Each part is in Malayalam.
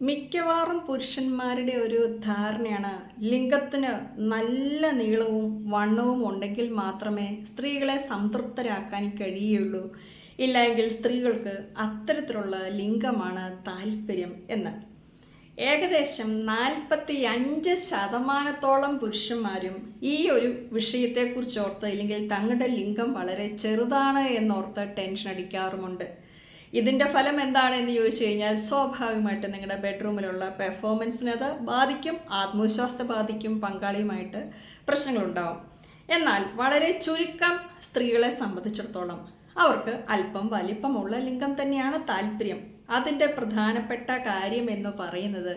മിക്കവാറും പുരുഷന്മാരുടെ ഒരു ധാരണയാണ് ലിംഗത്തിന് നല്ല നീളവും വണ്ണവും ഉണ്ടെങ്കിൽ മാത്രമേ സ്ത്രീകളെ സംതൃപ്തരാക്കാൻ കഴിയുള്ളൂ. ഇല്ലെങ്കിൽ സ്ത്രീകൾക്ക് അത്തരത്തിലുള്ള ലിംഗമാണ് താല്പര്യം എന്ന്. ഏകദേശം നാൽപ്പത്തി അഞ്ച് ശതമാനത്തോളം പുരുഷന്മാരും ഈ ഒരു വിഷയത്തെക്കുറിച്ച് ഓർത്ത് ഇല്ലെങ്കിൽ തങ്ങളുടെ ലിംഗം വളരെ ചെറുതാണ് എന്നോർത്ത് ടെൻഷൻ അടിക്കാറുമുണ്ട്. ഇതിന്റെ ഫലം എന്താണെന്ന് ചോദിച്ചു കഴിഞ്ഞാൽ സ്വാഭാവികമായിട്ട് നിങ്ങളുടെ ബെഡ്റൂമിലുള്ള പെർഫോമൻസിനെ അത് ബാധിക്കും ആത്മവിശ്വാസത്തെ ബാധിക്കും പങ്കാളിയുമായിട്ട് പ്രശ്നങ്ങളുണ്ടാവും. എന്നാൽ വളരെ ചുരുക്കം സ്ത്രീകളെ സംബന്ധിച്ചിടത്തോളം അവർക്ക് അല്പം വലിപ്പമുള്ള ലിംഗം തന്നെയാണ് താല്പര്യം. അതിന്റെ പ്രധാനപ്പെട്ട കാര്യം എന്ന് പറയുന്നത്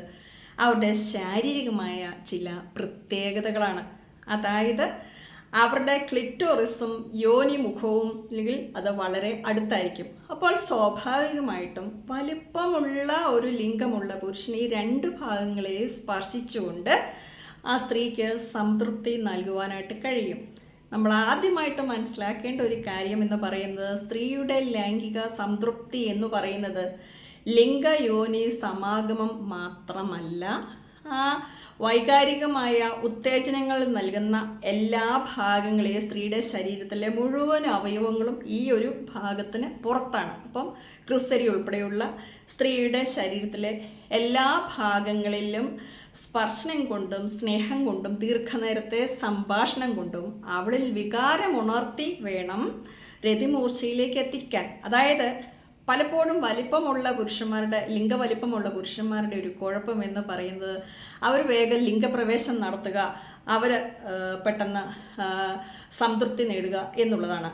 അവരുടെ ശാരീരികമായ ചില പ്രത്യേകതകളാണ്. അതായത് അവരുടെ ക്ലിറ്റോറിസും യോനി മുഖവും അല്ലെങ്കിൽ അത് വളരെ അടുത്തായിരിക്കും. അപ്പോൾ സ്വാഭാവികമായിട്ടും വലിപ്പമുള്ള ഒരു ലിംഗമുള്ള പുരുഷൻ ഈ രണ്ട് ഭാഗങ്ങളെ സ്പർശിച്ചുകൊണ്ട് ആ സ്ത്രീക്ക് സംതൃപ്തി നൽകുവാനായിട്ട് കഴിയും. നമ്മൾ ആദ്യമായിട്ട് മനസ്സിലാക്കേണ്ട ഒരു കാര്യം എന്ന് പറയുന്നത് സ്ത്രീയുടെ ലൈംഗിക സംതൃപ്തി എന്ന് പറയുന്നത് ലിംഗയോനി സമാഗമം മാത്രമല്ല ആ വൈകാരികമായ ഉത്തേജനങ്ങൾ നൽകുന്ന എല്ലാ ഭാഗങ്ങളെയും സ്ത്രീയുടെ ശരീരത്തിലെ മുഴുവൻ അവയവങ്ങളും ഈ ഒരു ഭാഗത്തിന് പുറത്താണ്. അപ്പം ക്രിസരി ഉൾപ്പെടെയുള്ള സ്ത്രീയുടെ ശരീരത്തിലെ എല്ലാ ഭാഗങ്ങളിലും സ്പർശനം കൊണ്ടും സ്നേഹം കൊണ്ടും ദീർഘനേരത്തെ സംഭാഷണം കൊണ്ടും അവളിൽ വികാരമുണർത്തി വേണം രതിമൂർച്ചയിലേക്ക് എത്തിക്കാൻ. അതായത് പലപ്പോഴും വലിപ്പമുള്ള പുരുഷന്മാരുടെ ലിംഗവലിപ്പമുള്ള പുരുഷന്മാരുടെ ഒരു കുഴപ്പം എന്ന് പറയുന്നത് അവർ വേഗം ലിംഗപ്രവേശം നടത്തുക അവർ പെട്ടെന്ന് സംതൃപ്തി നേടുക എന്നുള്ളതാണ്.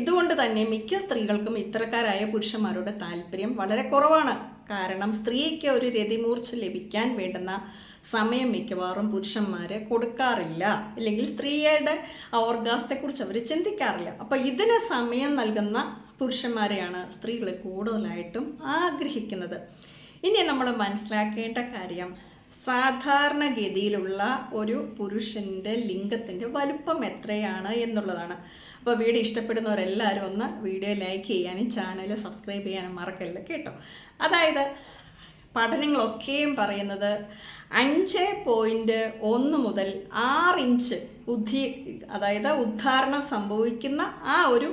ഇതുകൊണ്ട് തന്നെ മിക്ക സ്ത്രീകൾക്കും ഇത്തരക്കാരായ പുരുഷന്മാരുടെ താല്പര്യം വളരെ കുറവാണ്. കാരണം സ്ത്രീക്ക് ഒരു രതിമൂർച്ച ലഭിക്കാൻ വേണ്ടുന്ന സമയം മിക്കവാറും പുരുഷന്മാരെ കൊടുക്കാറില്ല. അല്ലെങ്കിൽ സ്ത്രീയുടെ ഓർഗാസത്തെക്കുറിച്ച് അവർ ചിന്തിക്കാറില്ല. അപ്പോൾ ഇതിന് സമയം നൽകുന്ന പുരുഷന്മാരെയാണ് സ്ത്രീകൾ കൂടുതലായിട്ടും ആഗ്രഹിക്കുന്നത്. ഇനി നമ്മൾ മനസ്സിലാക്കേണ്ട കാര്യം സാധാരണഗതിയിലുള്ള ഒരു പുരുഷന്റെ ലിംഗത്തിന്റെ വലുപ്പം എത്രയാണ് എന്നുള്ളതാണ്. അപ്പോൾ വീഡിയോ ഇഷ്ടപ്പെടുന്നവരെല്ലാവരും ഒന്ന് വീഡിയോ ലൈക്ക് ചെയ്യാനും ചാനൽ സബ്സ്ക്രൈബ് ചെയ്യാനും മറക്കല്ല കേട്ടോ. അതായത് പഠനങ്ങളൊക്കെയും പറയുന്നത് അഞ്ച് പോയിന്റ് ഒന്ന് മുതൽ ആറ് ഇഞ്ച് ഉദ്ധി അതായത് ഉദ്ധാരണം സംഭവിക്കുന്ന ആ ഒരു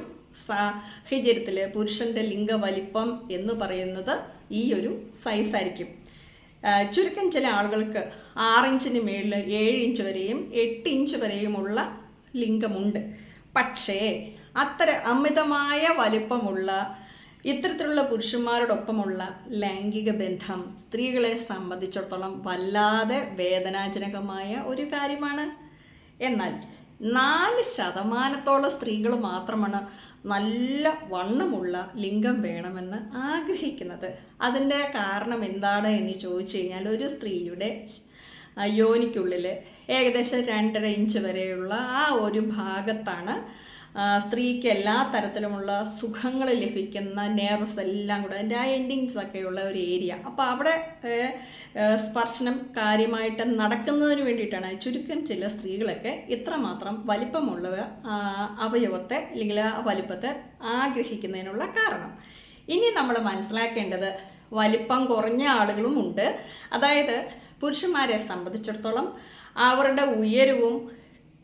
സാഹചര്യത്തിൽ പുരുഷന്റെ ലിംഗവലിപ്പം എന്ന് പറയുന്നത് ഈ ഒരു സൈസായിരിക്കും ചുരുക്കം ചില ആളുകൾക്ക് ആറിഞ്ചിന് മേളിൽ ഏഴ് ഇഞ്ച് വരെയും എട്ട് ഇഞ്ച് വരെയുമുള്ള ലിംഗമുണ്ട്. പക്ഷേ അത്ര അമിതമായ വലിപ്പമുള്ള ഇത്തരത്തിലുള്ള പുരുഷന്മാരോടൊപ്പമുള്ള ലൈംഗിക ബന്ധം സ്ത്രീകളെ സംബന്ധിച്ചിടത്തോളം വല്ലാതെ വേദനാജനകമായ ഒരു കാര്യമാണ്. എന്നാൽ നാല് ശതമാനത്തോളം സ്ത്രീകൾ മാത്രമാണ് നല്ല വണ്ണമുള്ള ലിംഗം വേണമെന്ന് ആഗ്രഹിക്കുന്നത്. അതിന്റെ കാരണം എന്താണ് എന്ന് ചോദിച്ചു കഴിഞ്ഞാൽ ഒരു സ്ത്രീയുടെ യോനിക്കുള്ളിൽ ഏകദേശം രണ്ടര ഇഞ്ച് വരെയുള്ള ആ ഒരു ഭാഗത്താണ് സ്ത്രീക്ക് എല്ലാ തരത്തിലുമുള്ള സുഖങ്ങൾ ലഭിക്കുന്ന നേർവസ് എല്ലാം കൂടെ അതിന്റെ ആ എൻഡിങ്സ് ഒക്കെയുള്ള ഒരു ഏരിയ അപ്പോൾ അവിടെ സ്പർശനം കാര്യമായിട്ട് നടക്കുന്നതിന് വേണ്ടിയിട്ടാണ് ചുരുക്കം ചില സ്ത്രീകളൊക്കെ ഇത്രമാത്രം വലിപ്പമുള്ള അവയവത്തെ അല്ലെങ്കിൽ ആ വലിപ്പത്തെ ആഗ്രഹിക്കുന്നതിനുള്ള കാരണം. ഇനി നമ്മൾ മനസ്സിലാക്കേണ്ടത് വലിപ്പം കുറഞ്ഞ ആളുകളും ഉണ്ട്. അതായത് പുരുഷന്മാരെ സംബന്ധിച്ചിടത്തോളം അവരുടെ ഉയരവും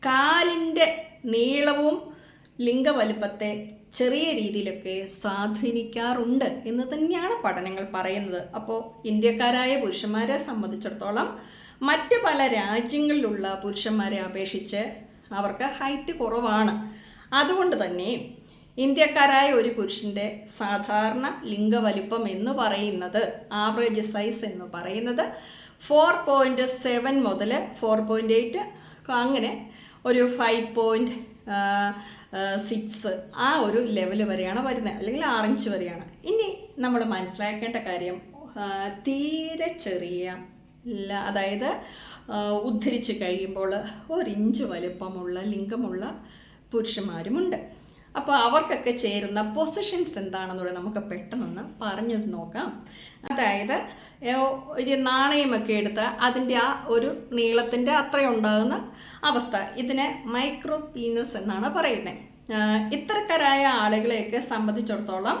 കാലിന്റെ നീളവും ലിംഗവലുപ്പത്തെ ചെറിയ രീതിയിലൊക്കെ സ്വാധീനിക്കാറുണ്ട് എന്ന് തന്നെയാണ് പഠനങ്ങൾ പറയുന്നത്. അപ്പോൾ ഇന്ത്യക്കാരായ പുരുഷന്മാരെ സംബന്ധിച്ചിടത്തോളം മറ്റ് പല രാജ്യങ്ങളിലുള്ള പുരുഷന്മാരെ അപേക്ഷിച്ച് അവർക്ക് ഹൈറ്റ് കുറവാണ്. അതുകൊണ്ട് തന്നെ ഇന്ത്യക്കാരായ ഒരു പുരുഷന്റെ സാധാരണ ലിംഗവലിപ്പം എന്ന് പറയുന്നത് ആവറേജ് സൈസ് എന്ന് പറയുന്നത് ഫോർ പോയിന്റ് സെവൻ മുതൽ ഫോർ പോയിന്റ് എയ്റ്റ് അങ്ങനെ ഒരു ഫൈവ് പോയിന്റ് സിക്സ് ആ ഒരു ലെവൽ വരെയാണ് വരുന്നത്. അല്ലെങ്കിൽ ആറിഞ്ച് വരെയാണ്. ഇനി നമ്മൾ മനസ്സിലാക്കേണ്ട കാര്യം തീരെ ചെറിയ അതായത് ഉദ്ധരിച്ച് കഴിയുമ്പോൾ ഒരിഞ്ച് വലുപ്പമുള്ള ലിംഗമുള്ള പുരുഷന്മാരുമുണ്ട്. അപ്പോൾ അവർക്കൊക്കെ ചേരുന്ന പൊസിഷൻസ് എന്താണെന്നുള്ളത് നമുക്ക് പെട്ടെന്നൊന്ന് പറഞ്ഞു നോക്കാം. അതായത് ഒരു നാണയമൊക്കെ എടുത്ത് അതിന്റെ ആ ഒരു നീളത്തിന്റെ അത്രയും ഉണ്ടാകുന്ന അവസ്ഥ. ഇതിനെ മൈക്രോ പീനസ് എന്നാണ് പറയുന്നത് ഇത്തരക്കാരായ ആളുകളെയൊക്കെ സംബന്ധിച്ചിടത്തോളം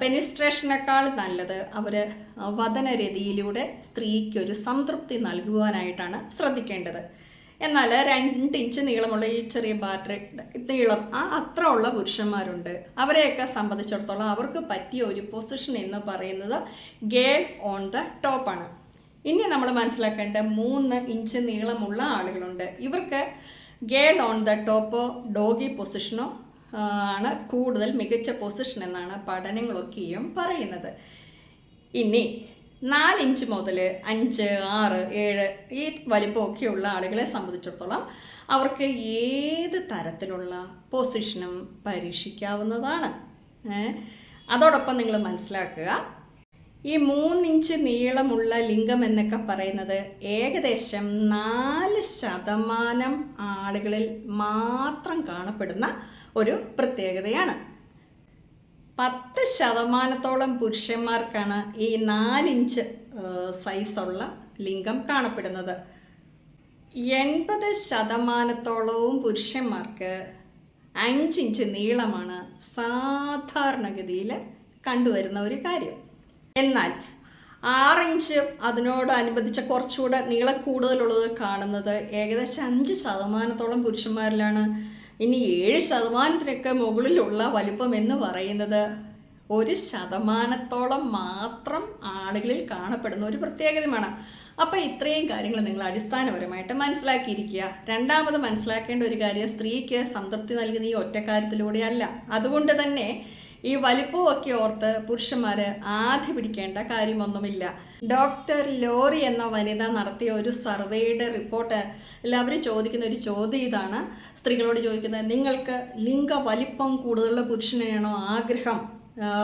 പെനിസ്ട്രേഷനേക്കാൾ നല്ലത് അവർ വതനരതിയിലൂടെ സ്ത്രീക്ക് ഒരു സംതൃപ്തി നൽകുവാനായിട്ടാണ് ശ്രദ്ധിക്കേണ്ടത്. എന്നാൽ രണ്ട് ഇഞ്ച് നീളമുള്ള ഈ ചെറിയ ബാറ്ററി നീളം ആ അത്ര ഉള്ള പുരുഷന്മാരുണ്ട്. അവരെയൊക്കെ സംബന്ധിച്ചിടത്തോളം അവർക്ക് പറ്റിയ ഒരു പൊസിഷൻ എന്ന് പറയുന്നത് ഗേൾ ഓൺ ദ ടോപ്പാണ് ഇനി നമ്മൾ മനസ്സിലാക്കേണ്ട മൂന്ന് ഇഞ്ച് നീളമുള്ള ആളുകളുണ്ട്. ഇവർക്ക് ഗേൾ ഓൺ ദ ടോപ്പോ ഡോഗി പൊസിഷനോ ആണ് കൂടുതൽ മികച്ച പൊസിഷൻ എന്നാണ് പഠനങ്ങളൊക്കെയും പറയുന്നത്. ഇനി നാലിഞ്ച് മുതൽ അഞ്ച് ആറ് ഏഴ് ഈ വലിപ്പമൊക്കെയുള്ള ആളുകളെ സംബന്ധിച്ചിടത്തോളം അവർക്ക് ഏത് തരത്തിലുള്ള പൊസിഷനും പരീക്ഷിക്കാവുന്നതാണ്. അതോടൊപ്പം നിങ്ങൾ മനസ്സിലാക്കുക ഈ മൂന്നിഞ്ച് നീളമുള്ള ലിംഗം എന്നൊക്കെ പറയുന്നത് ഏകദേശം നാല് ശതമാനം ആളുകളിൽ മാത്രം കാണപ്പെടുന്ന ഒരു പ്രത്യേകതയാണ്. പത്ത് ശതമാനത്തോളം പുരുഷന്മാർക്കാണ് ഈ നാലിഞ്ച് സൈസുള്ള ലിംഗം കാണപ്പെടുന്നത്. എൺപത് ശതമാനത്തോളവും പുരുഷന്മാർക്ക് അഞ്ചിഞ്ച് നീളമാണ് സാധാരണഗതിയിൽ കണ്ടുവരുന്ന ഒരു കാര്യം. എന്നാൽ ആറിഞ്ച് അതിനോടനുബന്ധിച്ച കുറച്ചുകൂടെ നീളം കൂടുതലുള്ളത് കാണുന്നത് ഏകദേശം അഞ്ച് ശതമാനത്തോളം പുരുഷന്മാരിലാണ്. ഇനി ഏഴ് ശതമാനത്തിനൊക്കെ മുകളിലുള്ള വലുപ്പം എന്ന് പറയുന്നത് ഒരു ശതമാനത്തോളം മാത്രം ആളുകളിൽ കാണപ്പെടുന്ന ഒരു പ്രത്യേകതയുമാണ്. അപ്പോൾ ഇത്രയും കാര്യങ്ങൾ നിങ്ങൾ അടിസ്ഥാനപരമായിട്ട് മനസ്സിലാക്കിയിരിക്കുക. രണ്ടാമത് മനസ്സിലാക്കേണ്ട ഒരു കാര്യം സ്ത്രീക്ക് സംതൃപ്തി നൽകുന്ന ഈ ഒറ്റക്കാര്യത്തിലൂടെയല്ല അതുകൊണ്ട് തന്നെ ഈ വലിപ്പമൊക്കെ ഓർത്ത് പുരുഷന്മാർ ആദ്യ പിടിക്കേണ്ട കാര്യമൊന്നുമില്ല. ഡോക്ടർ ലോറി എന്ന വനിത നടത്തിയ ഒരു സർവേയുടെ റിപ്പോർട്ട് എല്ലാവരും ചോദിക്കുന്ന ഒരു ചോദ്യം ഇതാണ്. സ്ത്രീകളോട് ചോദിക്കുന്നത് നിങ്ങൾക്ക് ലിംഗ വലിപ്പം കൂടുതലുള്ള പുരുഷനെയാണോ ആഗ്രഹം?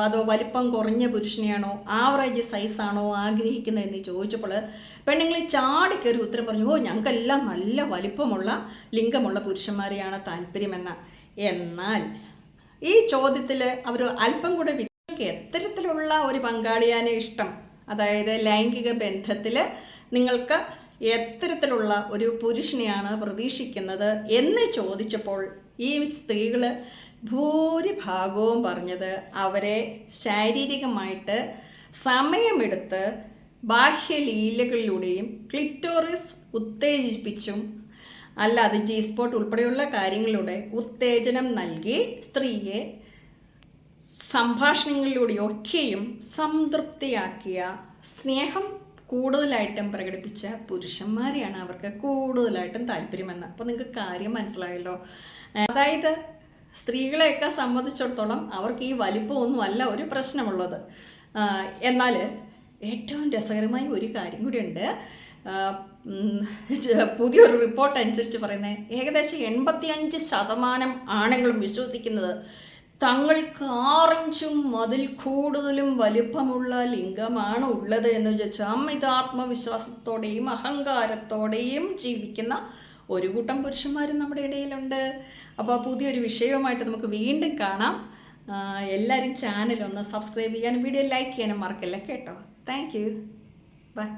അതോ വലിപ്പം കുറഞ്ഞ പുരുഷനെയാണോ? ആവറേജ് സൈസാണോ ആഗ്രഹിക്കുന്നത്? എന്ന് ചോദിച്ചപ്പോൾ പെണ്ണുങ്ങൾ ചാടിക്കയറി ഉത്തരം പറഞ്ഞു ഓ ഞങ്ങൾക്കെല്ലാം നല്ല വലിപ്പമുള്ള ലിംഗമുള്ള പുരുഷന്മാരെയാണ് താല്പര്യമെന്ന്. എന്നാൽ ഈ ചോദ്യത്തിൽ അവർ അല്പം കൂടെ എത്തരത്തിലുള്ള ഒരു പങ്കാളിയാനേ ഇഷ്ടം. അതായത് ലൈംഗിക ബന്ധത്തിൽ നിങ്ങൾക്ക് എത്തരത്തിലുള്ള ഒരു പുരുഷനെയാണ് പ്രതീക്ഷിക്കുന്നത് എന്ന് ചോദിച്ചപ്പോൾ ഈ സ്ത്രീകൾ ഭൂരിഭാഗവും പറഞ്ഞത് അവരെ ശാരീരികമായിട്ട് സമയമെടുത്ത് ബാഹ്യലീലകളിലൂടെയും ക്ലിറ്റോറിസ് ഉത്തേജിപ്പിച്ചും അല്ലാതെ ജി സ്പോട്ട് ഉൾപ്പെടെയുള്ള കാര്യങ്ങളിലൂടെ ഉത്തേജനം നൽകി സ്ത്രീയെ സംഭാഷണങ്ങളിലൂടെയൊക്കെയും സംതൃപ്തിയാക്കിയ സ്നേഹം കൂടുതലായിട്ടും പ്രകടിപ്പിച്ച പുരുഷന്മാരെയാണ് അവർക്ക് കൂടുതലായിട്ടും താല്പര്യമെന്ന്. അപ്പോൾ നിങ്ങൾക്ക് കാര്യം മനസ്സിലായല്ലോ. അതായത് സ്ത്രീകളെയൊക്കെ സംബന്ധിച്ചിടത്തോളം അവർക്ക് ഈ വലിപ്പമൊന്നുമല്ല ഒരു പ്രശ്നമുള്ളത്. എന്നാൽ ഏറ്റവും രസകരമായ ഒരു കാര്യം കൂടിയുണ്ട്. പുതിയൊരു റിപ്പോർട്ട് അനുസരിച്ച് പറയുന്നത് ഏകദേശം എൺപത്തിയഞ്ച് ശതമാനം ആണുങ്ങളും വിശ്വസിക്കുന്നത് തങ്ങൾക്ക് ആറിഞ്ചും അതിൽ കൂടുതലും വലിപ്പമുള്ള ലിംഗമാണ് ഉള്ളത് എന്ന് വെച്ചാൽ അമിത ആത്മവിശ്വാസത്തോടെയും അഹങ്കാരത്തോടെയും ജീവിക്കുന്ന ഒരു കൂട്ടം പുരുഷന്മാരും നമ്മുടെ ഇടയിലുണ്ട്. അപ്പോൾ പുതിയൊരു വിഷയവുമായിട്ട് നമുക്ക് വീണ്ടും കാണാം. എല്ലാവരും ചാനൽ ഒന്ന് സബ്സ്ക്രൈബ് ചെയ്യാനും വീഡിയോ ലൈക്ക് ചെയ്യാനും മറക്കില്ല കേട്ടോ. Thank you by